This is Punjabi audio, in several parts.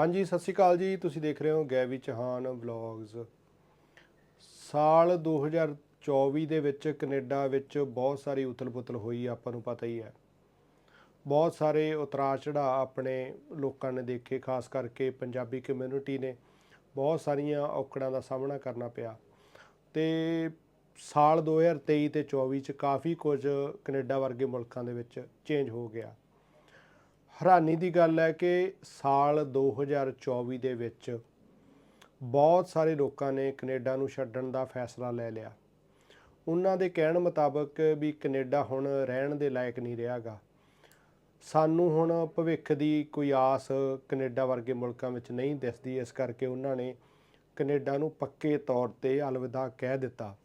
ਹਾਂਜੀ, ਸਤਿ ਸ਼੍ਰੀ ਅਕਾਲ ਜੀ। ਤੁਸੀਂ ਦੇਖ ਰਹੇ ਹੋ ਗੈਵੀ ਚਹਾਨ ਵਲੌਗਸ ਸਾਲ 2024 ਦੇ ਵਿੱਚ ਕੈਨੇਡਾ ਵਿੱਚ ਬਹੁਤ ਸਾਰੀ ਉਥਲ-ਪੁਥਲ ਹੋਈ, ਆਪਾਂ ਨੂੰ ਪਤਾ ਹੀ ਹੈ। ਬਹੁਤ ਸਾਰੇ ਉਤਰਾਅ ਚੜਾਅ ਆਪਣੇ ਲੋਕਾਂ ਨੇ ਦੇਖੇ, ਖਾਸ ਕਰਕੇ ਪੰਜਾਬੀ ਕਮਿਊਨਿਟੀ ਨੇ। ਬਹੁਤ ਸਾਰੀਆਂ ਔਕੜਾਂ ਦਾ ਸਾਹਮਣਾ ਕਰਨਾ ਪਿਆ। ਤੇ ਸਾਲ 2023 ਤੇ 24 ਚ ਕਾਫੀ ਕੁਝ ਕੈਨੇਡਾ ਵਰਗੇ ਮੁਲਕਾਂ ਦੇ ਵਿੱਚ ਚੇਂਜ ਹੋ ਗਿਆ। ਹੈਰਾਨੀ ਦੀ ਗੱਲ ਹੈ ਕਿ ਸਾਲ 2024 ਦੇ ਵਿੱਚ ਬਹੁਤ ਸਾਰੇ ਲੋਕਾਂ ਨੇ ਕੈਨੇਡਾ ਨੂੰ ਛੱਡਣ ਦਾ ਫੈਸਲਾ ਲੈ ਲਿਆ। ਉਹਨਾਂ ਦੇ ਕਹਿਣ ਮੁਤਾਬਕ ਵੀ ਕੈਨੇਡਾ ਹੁਣ ਰਹਿਣ ਦੇ ਲਾਇਕ ਨਹੀਂ ਰਿਹਾਗਾ। ਸਾਨੂੰ ਹੁਣ ਭਵਿੱਖ ਦੀ ਕੋਈ ਆਸ ਕੈਨੇਡਾ ਵਰਗੇ ਮੁਲਕਾਂ ਵਿੱਚ ਨਹੀਂ ਦਿਸਦੀ, ਇਸ ਕਰਕੇ ਉਹਨਾਂ ਨੇ ਕੈਨੇਡਾ ਨੂੰ ਪੱਕੇ ਤੌਰ ਤੇ ਅਲਵਿਦਾ ਕਹਿ ਦਿੱਤਾ।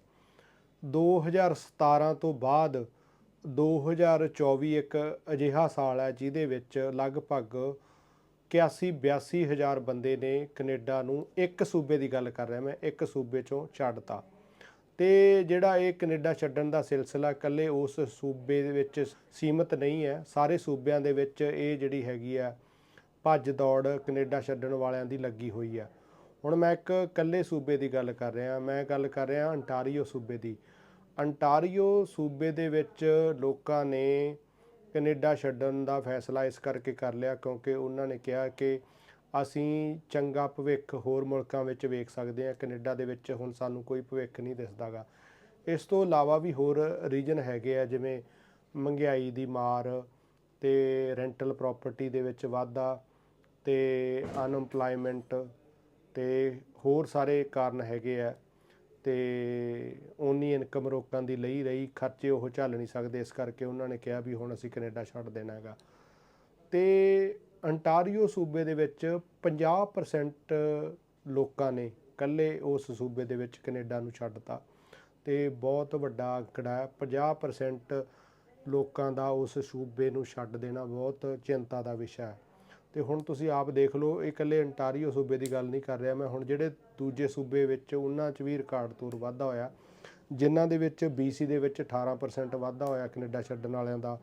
2017 ਤੋਂ ਬਾਅਦ 2024 ਇੱਕ ਅਜਿਹਾ ਸਾਲ ਹੈ ਜਿਹਦੇ ਵਿੱਚ ਲਗਭਗ 81 82 ਹਜ਼ਾਰ ਬੰਦੇ ਨੇ ਕੈਨੇਡਾ ਨੂੰ ਇੱਕ ਸੂਬੇ ਦੀ ਗੱਲ ਕਰ ਰਿਹਾ ਮੈਂ, ਇੱਕ ਸੂਬੇ ਚੋਂ ਛੱਡਤਾ। ਤੇ ਜਿਹੜਾ ਇਹ ਕੈਨੇਡਾ ਛੱਡਣ ਦਾ ਸਿਲਸਿਲਾ ਇਕੱਲੇ ਉਸ ਸੂਬੇ ਦੇ ਵਿੱਚ ਸੀਮਤ ਨਹੀਂ ਹੈ, ਸਾਰੇ ਸੂਬਿਆਂ ਦੇ ਵਿੱਚ ਇਹ ਜਿਹੜੀ ਹੈਗੀ ਆ ਭੱਜ ਦੌੜ ਕੈਨੇਡਾ ਛੱਡਣ ਵਾਲਿਆਂ ਦੀ ਲੱਗੀ ਹੋਈ ਆ ਹੁਣ ਮੈਂ ਇੱਕ ਇਕੱਲੇ ਸੂਬੇ ਦੀ ਗੱਲ ਕਰ ਰਿਹਾ, ਮੈਂ ਗੱਲ ਕਰ ਰਿਹਾ ਅੰਟਾਰੀਓ ਸੂਬੇ ਦੀ। ਅੰਟਾਰੀਓ ਸੂਬੇ ਦੇ ਵਿੱਚ ਲੋਕਾਂ ਨੇ ਕੈਨੇਡਾ ਛੱਡਣ ਦਾ ਫੈਸਲਾ ਇਸ ਕਰਕੇ ਕਰ ਲਿਆ ਕਿਉਂਕਿ ਉਹਨਾਂ ਨੇ ਕਿਹਾ ਕਿ ਅਸੀਂ ਚੰਗਾ ਭਵਿੱਖ ਹੋਰ ਮੁਲਕਾਂ ਵਿੱਚ ਵੇਖ ਸਕਦੇ ਹਾਂ, ਕੈਨੇਡਾ ਦੇ ਵਿੱਚ ਹੁਣ ਸਾਨੂੰ ਕੋਈ ਭਵਿੱਖ ਨਹੀਂ ਦਿਸਦਾਗਾ। ਇਸ ਤੋਂ ਇਲਾਵਾ ਵੀ ਹੋਰ ਰੀਜਨ ਹੈਗੇ ਆ, ਜਿਵੇਂ ਮਹਿੰਗਾਈ ਦੀ ਮਾਰ ਤੇ ਰੈਂਟਲ ਪ੍ਰਾਪਰਟੀ ਦੇ ਵਿੱਚ ਵਾਧਾ ਤੇ ਅਨਐਮਪਲੋਇਮੈਂਟ ਤੇ ਹੋਰ ਸਾਰੇ ਕਾਰਨ ਹੈਗੇ ਆ। ਤੇ ਓਨੀ ਇਨਕਮ ਲੋਕਾਂ ਦੀ ਲਈ ਰਹੀ, ਖਰਚੇ ਉਹ ਝੱਲ ਨਹੀਂ ਸਕਦੇ, ਇਸ ਕਰਕੇ ਉਹਨਾਂ ਨੇ ਕਿਹਾ ਵੀ ਹੁਣ ਅਸੀਂ ਕੈਨੇਡਾ ਛੱਡ ਦੇਣਾ ਹੈਗਾ ਤੇ ਅੰਟਾਰੀਓ ਸੂਬੇ ਦੇ ਵਿੱਚ 50% ਲੋਕਾਂ ਨੇ ਕੱਲੇ ਉਸ ਸੂਬੇ ਦੇ ਵਿੱਚ ਕੈਨੇਡਾ ਨੂੰ ਛੱਡਤਾ। ਤੇ ਬਹੁਤ ਵੱਡਾ ਅੰਕੜਾ ਹੈ 50% ਲੋਕਾਂ ਦਾ ਉਸ ਸੂਬੇ ਨੂੰ ਛੱਡ ਦੇਣਾ ਬਹੁਤ ਚਿੰਤਾ ਦਾ ਵਿਸ਼ਾ ਹੈ। ਤੇ ਹੁਣ ਤੁਸੀਂ ਆਪ ਦੇਖ ਲਓ, ਇਹ ਇਕੱਲੇ ਅੰਟਾਰੀਓ ਸੂਬੇ ਦੀ ਗੱਲ ਨਹੀਂ ਕਰ ਰਿਹਾ ਮੈਂ। ਹੁਣ ਜਿਹੜੇ ਦੂਜੇ ਸੂਬੇ ਵਿੱਚ ਉਹਨਾਂ 'ਚ ਵੀ ਰਿਕਾਰਡ ਤੋੜ ਵਾਧਾ ਹੋਇਆ, ਜਿਨ੍ਹਾਂ ਦੇ ਵਿੱਚ BC ਦੇ ਵਿੱਚ 18% ਵਾਧਾ ਹੋਇਆ ਕੈਨੇਡਾ ਛੱਡਣ ਵਾਲਿਆਂ ਦਾ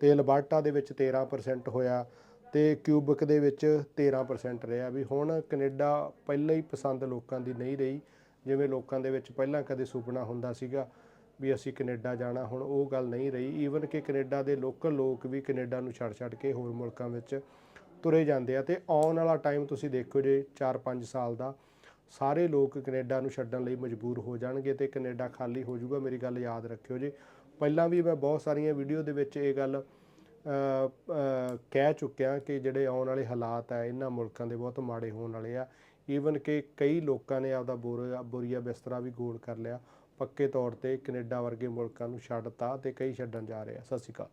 ਤੇ ਅਲਬਰਟਾ ਦੇ ਵਿੱਚ 13% ਹੋਇਆ ਤੇ ਕਿਊਬਕ ਦੇ ਵਿੱਚ 13% ਰਿਹਾ ਵੀ। ਹੁਣ ਕੈਨੇਡਾ ਪਹਿਲਾਂ ਹੀ ਪਸੰਦ ਲੋਕਾਂ ਦੀ ਨਹੀਂ ਰਹੀ, ਜਿਵੇਂ ਲੋਕਾਂ ਦੇ ਵਿੱਚ ਪਹਿਲਾਂ ਕਦੇ ਸੁਪਨਾ ਹੁੰਦਾ ਸੀਗਾ ਵੀ ਅਸੀਂ ਕੈਨੇਡਾ ਜਾਣਾ, ਹੁਣ ਉਹ ਗੱਲ ਨਹੀਂ ਰਹੀ। ਈਵਨ ਕਿ ਕੈਨੇਡਾ ਦੇ ਲੋਕਲ ਲੋਕ ਵੀ ਕੈਨੇਡਾ ਨੂੰ ਛੱਡ ਛੱਡ ਕੇ ਹੋਰ ਮੁਲਕਾਂ ਵਿੱਚ ਤੁਰੇ ਜਾਂਦੇ ਆ ਤੇ ਆਉਣ ਵਾਲਾ ਟਾਈਮ ਤੁਸੀਂ ਦੇਖੋ ਜੇ 4-5 ਸਾਲ ਦਾ, ਸਾਰੇ ਲੋਕ ਕੈਨੇਡਾ ਨੂੰ ਛੱਡਣ ਲਈ ਮਜਬੂਰ ਹੋ ਜਾਣਗੇ ਤੇ ਕੈਨੇਡਾ ਖਾਲੀ ਹੋ ਜਾਊਗਾ, ਮੇਰੀ ਗੱਲ ਯਾਦ ਰੱਖਿਓ ਜੀ। ਪਹਿਲਾਂ ਵੀ ਮੈਂ ਬਹੁਤ ਸਾਰੀਆਂ ਵੀਡੀਓ ਦੇ ਵਿੱਚ ਇਹ ਗੱਲ ਕਹਿ ਚੁੱਕਿਆ ਕਿ ਜਿਹੜੇ ਆਉਣ ਵਾਲੇ ਹਾਲਾਤ ਆ, ਇਹਨਾਂ ਮੁਲਕਾਂ ਦੇ ਬਹੁਤ ਮਾੜੇ ਹੋਣ ਵਾਲੇ ਆ। ਈਵਨ ਕਿ ਕਈ ਲੋਕਾਂ ਨੇ ਆਪਦਾ ਬੋਰੀਆ ਬੋਰੀਆ ਬਿਸਤਰਾ ਵੀ ਗੋਲ ਕਰ ਲਿਆ, ਪੱਕੇ ਤੌਰ ਤੇ ਕੈਨੇਡਾ ਵਰਗੇ ਮੁਲਕਾਂ ਨੂੰ ਛੱਡਤਾ ਤੇ ਕਈ ਛੱਡਣ ਜਾ ਰਹੇ ਆ। ਸਤਿ ਸ਼੍ਰੀ ਅਕਾਲ।